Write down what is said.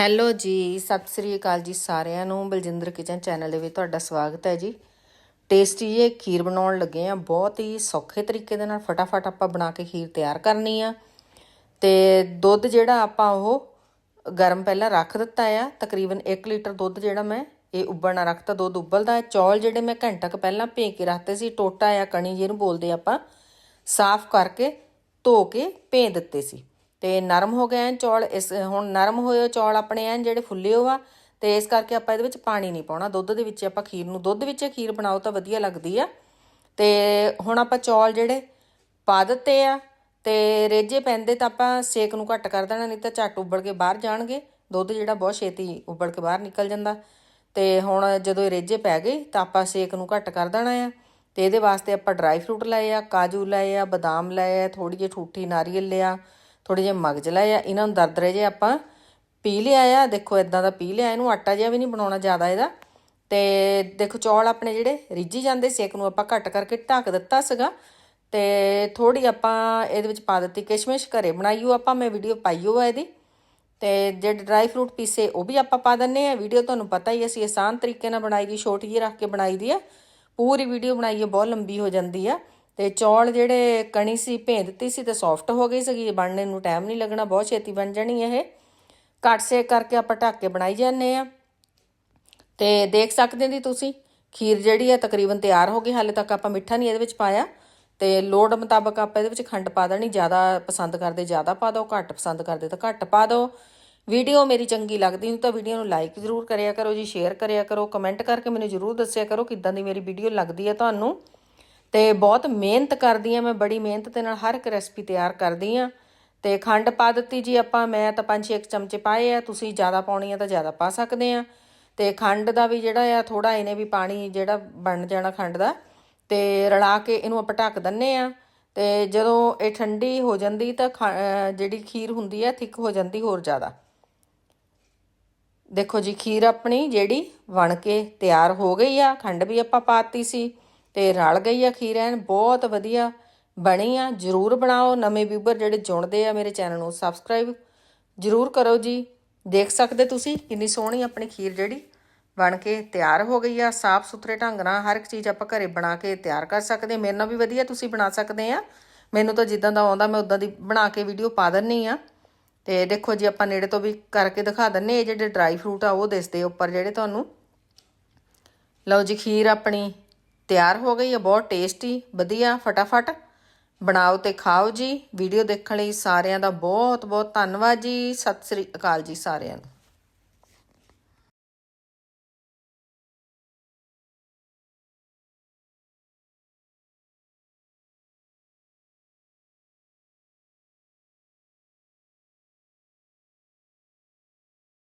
Hello ਜੀ, ਸਤਿ ਸ੍ਰੀ ਅਕਾਲ ਜੀ ਸਾਰਿਆਂ ਨੂੰ। ਬਲਜਿੰਦਰ ਕਿਚਨ ਚੈਨਲ ਦੇ ਵਿੱਚ ਤੁਹਾਡਾ ਸਵਾਗਤ ਹੈ ਜੀ। ਟੇਸਟੀ ਜੇ ਖੀਰ ਬਣਾਉਣ ਲੱਗੇ ਆ ਬਹੁਤ ਹੀ ਸੌਖੇ ਤਰੀਕੇ ਦੇ ਨਾਲ ਫਟਾਫਟ ਆਪਾਂ ਬਣਾ ਕੇ ਖੀਰ ਤਿਆਰ ਕਰਨੀ ਆ। ਤੇ ਦੁੱਧ ਜਿਹੜਾ ਆਪਾਂ ਉਹ ਗਰਮ ਪਹਿਲਾਂ ਰੱਖ ਦਿੱਤਾ ਆ। ਤਕਰੀਬਨ 1 ਲੀਟਰ ਦੁੱਧ ਜਿਹੜਾ ਮੈਂ ਇਹ ਉਬਲਣਾ ਰੱਖਤਾ। ਦੁੱਧ ਉਬਲਦਾ ਹੈ। ਚੌਲ ਜਿਹੜੇ ਮੈਂ ਘੰਟਾ ਕੁ ਪਹਿਲਾਂ ਭੇ ਕੇ ਰੱਖਤੇ ਸੀ। ਟੋਟਾ ਆ, ਕਣੀ ਜਿਹਨੂੰ ਬੋਲਦੇ ਆਪਾਂ। ਸਾਫ਼ ਕਰਕੇ ਧੋ ਕੇ ਭੇ ਦਿੱਤੇ ਸੀ। ਤੇ ਨਰਮ ਹੋ ਗਏ ਐਨ ਚੌਲ, ਇਸ, ਹੁਣ ਨਰਮ ਹੋਏ ਚੌਲ ਆਪਣੇ ਐਨ ਜਿਹੜੇ ਫੁੱਲੇ ਹੋ ਆ ਤੇ ਇਸ ਕਰਕੇ ਆਪਾਂ ਇਹਦੇ ਵਿੱਚ ਪਾਣੀ ਨਹੀਂ ਪਾਉਣਾ। ਦੁੱਧ ਦੇ ਵਿੱਚ ਆਪਾਂ ਖੀਰ ਨੂੰ, ਦੁੱਧ ਵਿੱਚ ਖੀਰ ਬਣਾਓ ਤਾਂ ਵਧੀਆ ਲੱਗਦੀ ਆ। ਤੇ ਹੁਣ ਆਪਾਂ ਚੌਲ ਜਿਹੜੇ ਪਾ ਦਿੱਤੇ ਆ, ਤੇ ਰੇਜੇ ਪੈਂਦੇ ਤਾਂ ਆਪਾਂ ਸੇਕ ਨੂੰ ਘੱਟ ਕਰ ਦੇਣਾ, ਨਹੀਂ ਤਾਂ ਝੱਟ ਉਬਲ ਕੇ ਬਾਹਰ ਜਾਣਗੇ। ਦੁੱਧ ਜਿਹੜਾ ਬਹੁਤ ਛੇਤੀ ਉਬਲ ਕੇ ਬਾਹਰ ਨਿਕਲ ਜਾਂਦਾ। ਤੇ ਹੁਣ ਜਦੋਂ ਇਹ ਰੇਜੇ ਪੈ ਗਏ, ਤਾਂ ਆਪਾਂ ਸੇਕ ਨੂੰ ਘੱਟ ਕਰ ਦੇਣਾ ਆ। ਤੇ ਇਹਦੇ ਵਾਸਤੇ ਆਪਾਂ ਡਰਾਈ ਫਰੂਟ ਲਏ ਆ, ਕਾਜੂ ਲਏ ਆ, ਬਦਾਮ ਲਏ ਆ ਥੋੜੀ ਜਿਹੀ ਠੂਠੀ ਨਾਰੀਅਲ ਲਿਆ ਥੋੜੇ ਜਿਹੇ ਮਗਜ ਲਏ ਆ, ਇਹਨਾਂ ਨੂੰ ਦਰਦਰੇ ਜੇ ਆਪਾਂ ਪੀ ਲਿਆ ਆ, ਦੇਖੋ ਇਦਾਂ ਦਾ ਪੀ ਲਿਆ, ਇਹਨੂੰ ਆਟਾ ਜਿਹਾ ਵੀ ਨਹੀਂ ਬਣਾਉਣਾ ਜ਼ਿਆਦਾ ਇਹਦਾ। ਤੇ ਦੇਖੋ ਚੌਲ ਆਪਣੇ ਜਿਹੜੇ ਰਿੱਝੀ ਜਾਂਦੇ ਸੇਕ ਨੂੰ ਆਪਾਂ ਘੱਟ ਕਰਕੇ ਢੱਕ ਦਿੱਤਾ ਸੀਗਾ। ਤੇ ਥੋੜੀ ਆਪਾਂ ਇਹਦੇ ਵਿੱਚ ਪਾ ਦਿੱਤੀ ਕਿਸ਼ਮਿਸ਼, ਘਰੇ ਬਣਾਈਓ ਆਪਾਂ, ਮੈਂ ਵੀਡੀਓ ਪਾਈਓ ਆ ਇਹਦੀ। ਤੇ ਜਿਹੜੇ ਡਰਾਈ ਫਰੂਟ ਪੀਸੇ ਉਹ ਵੀ ਆਪਾਂ ਪਾ ਦਿੰਨੇ ਆ, ਵੀਡੀਓ ਤੁਹਾਨੂੰ ਪਤਾ ਹੀ ਅਸੀਂ ਆਸਾਨ ਤਰੀਕੇ ਨਾਲ ਬਣਾਈ ਦੀ, ਛੋਟੀ ਜਿਹੀ ਰੱਖ ਕੇ ਬਣਾਈ ਦੀ ਆ। ਪੂਰੀ ਵੀਡੀਓ ਬਣਾਈਏ ਬਹੁਤ ਲੰਬੀ ਹੋ ਜਾਂਦੀ ਆ। ਤੇ ਚੌਲ ਜਿਹੜੇ ਕਣੀ ਸੀ ਭੇਂ ਦਿੱਤੀ ਸੀ ਤੇ ਸੌਫਟ ਹੋ ਗਈ ਸੀਗੀ। ਬਣਨੇ ਨੂੰ ਟਾਈਮ ਨਹੀਂ ਲੱਗਣਾ, ਬਹੁਤ ਛੇਤੀ ਬਣ ਜਾਣੀ ਇਹ। ਘੱਟ ਸੇਕ ਕਰਕੇ ਆਪਾਂ ਢੱਕ ਕੇ ਬਣਾਈ ਜਾਂਦੇ ਆ ਤੇ ਦੇਖ ਸਕਦੇ ਜੀ ਤੁਸੀਂ, ਖੀਰ ਜਿਹੜੀ ਆ ਤਕਰੀਬਨ ਤਿਆਰ ਹੋ ਗਈ, ਹਾਲੇ ਤੱਕ ਆਪਾਂ ਮਿੱਠਾ ਨਹੀਂ ਇਹਦੇ ਵਿੱਚ ਪਾਇਆ। ਤੇ ਲੋੜ ਮੁਤਾਬਕ ਆਪਾਂ ਇਹਦੇ ਵਿੱਚ ਖੰਡ ਪਾ ਦੇਣੀ, ਜ਼ਿਆਦਾ ਪਸੰਦ ਕਰਦੇ, ਜ਼ਿਆਦਾ ਪਾ ਦਿਓ, ਘੱਟ ਪਸੰਦ ਕਰਦੇ ਤਾਂ ਘੱਟ ਪਾ ਦਿਓ। ਵੀਡੀਓ ਮੇਰੀ ਚੰਗੀ ਲੱਗਦੀ ਨੂੰ ਤਾਂ ਵੀਡੀਓ ਨੂੰ ਲਾਈਕ ਜ਼ਰੂਰ ਕਰਿਆ ਕਰੋ ਜੀ ਸ਼ੇਅਰ ਕਰਿਆ ਕਰੋ ਕਮੈਂਟ ਕਰਕੇ ਮੈਨੂੰ ਜ਼ਰੂਰ ਦੱਸਿਆ ਕਰੋ ਕਿੱਦਾਂ ਦੀ ਮੇਰੀ ਵੀਡੀਓ ਲੱਗਦੀ ਹੈ ਤੁਹਾਨੂੰ। ਤੇ ਬਹੁਤ ਮਿਹਨਤ ਕਰਦੀ ਆ ਮੈਂ, ਬੜੀ ਮਿਹਨਤ ਦੇ ਨਾਲ ਹਰ ਇੱਕ ਰੈਸਪੀ ਤਿਆਰ ਕਰਦੀ ਆ ਤੇ ਖੰਡ ਪਾ ਦਿੱਤੀ ਜੀ ਆਪਾਂ, ਮੈਂ ਤਾਂ 5-6 ਚਮਚੇ ਪਾਏ ਆ, ਤੁਸੀਂ ਜ਼ਿਆਦਾ ਪਾਉਣੀ ਆ ਤਾਂ ਜ਼ਿਆਦਾ ਪਾ ਸਕਦੇ ਆ। ਤੇ ਖੰਡ ਦਾ ਵੀ ਜਿਹੜਾ ਆ ਥੋੜਾ ਇਹਨੇ ਵੀ ਪਾਣੀ ਜਿਹੜਾ ਬਣ ਜਾਣਾ ਖੰਡ ਦਾ, ਤੇ ਰਲਾ ਕੇ ਇਹਨੂੰ ਆਪਾਂ ਢੱਕ ਦਿੰਨੇ ਆ। ਤੇ ਜਦੋਂ ਇਹ ਠੰਡੀ ਹੋ ਜਾਂਦੀ ਤਾਂ ਜਿਹੜੀ ਖੀਰ ਹੁੰਦੀ ਆ, ਥਿੱਕ ਹੋ ਜਾਂਦੀ ਹੋਰ ਜ਼ਿਆਦਾ। ਦੇਖੋ ਜੀ, ਖੀਰ ਆਪਣੀ ਜਿਹੜੀ ਬਣ ਕੇ ਤਿਆਰ ਹੋ ਗਈ ਆ, ਖੰਡ ਵੀ ਆਪਾਂ ਪਾਤੀ ਸੀ। ਤੇ ਰਲ ਗਈ ਆ ਖੀਰ ਐਨ, ਬਹੁਤ ਵਧੀਆ ਬਣੀ ਆ, ਜਰੂਰ ਬਣਾਓ। ਨਵੇਂ ਵੀਵਰ ਜਿਹੜੇ ਜੁੜਦੇ ਆ ਮੇਰੇ ਚੈਨਲ ਨੂੰ ਸਬਸਕ੍ਰਾਈਬ ਜਰੂਰ ਕਰੋ ਜੀ। ਦੇਖ ਸਕਦੇ ਤੁਸੀਂ ਕਿੰਨੀ ਸੋਹਣੀ ਆਪਣੀ ਖੀਰ ਜਿਹੜੀ ਬਣ ਕੇ ਤਿਆਰ ਹੋ ਗਈ ਆ। ਸਾਫ਼ ਸੁਥਰੇ ਢੰਗ ਨਾਲ ਹਰ ਇੱਕ ਚੀਜ਼ ਆਪਾਂ ਘਰੇ ਬਣਾ ਕੇ ਤਿਆਰ ਕਰ ਸਕਦੇ ਮੇਰੇ ਨਾਲ ਵੀ ਵਧੀਆ ਤੁਸੀਂ ਬਣਾ ਸਕਦੇ ਆ। ਮੈਨੂੰ ਤਾਂ ਜਿੱਦਾਂ ਦਾ ਆਉਂਦਾ, ਮੈਂ ਉਦਾਂ ਦੀ ਬਣਾ ਕੇ ਵੀਡੀਓ ਪਾ ਦਿੰਨੀ ਆ। ਤੇ ਦੇਖੋ ਜੀ, ਆਪਾਂ ਨੇੜੇ ਤੋਂ ਵੀ ਕਰਕੇ ਦਿਖਾ ਦਿੰਨੇ ਇਹ ਜਿਹੜੇ ਡਰਾਈ ਫਰੂਟ ਆ, ਉਹ ਦਿਸਦੇ ਉੱਪਰ ਜਿਹੜੇ ਤੁਹਾਨੂੰ। ਲਓ ਜੀ, ਖੀਰ ਆਪਣੀ ਤਿਆਰ ਹੋ ਗਈ ਹੈ ਬਹੁਤ ਟੇਸਟੀ ਵਧੀਆ, ਫਟਾਫਟ। ਬਣਾਓ ਤੇ ਖਾਓ ਜੀ। ਵੀਡੀਓ ਦੇਖਣ ਲਈ ਸਾਰਿਆਂ ਦਾ ਬਹੁਤ ਬਹੁਤ ਧੰਨਵਾਦ ਜੀ। ਸਤਿ ਸ੍ਰੀ ਅਕਾਲ ਜੀ ਸਾਰਿਆਂ ਨੂੰ।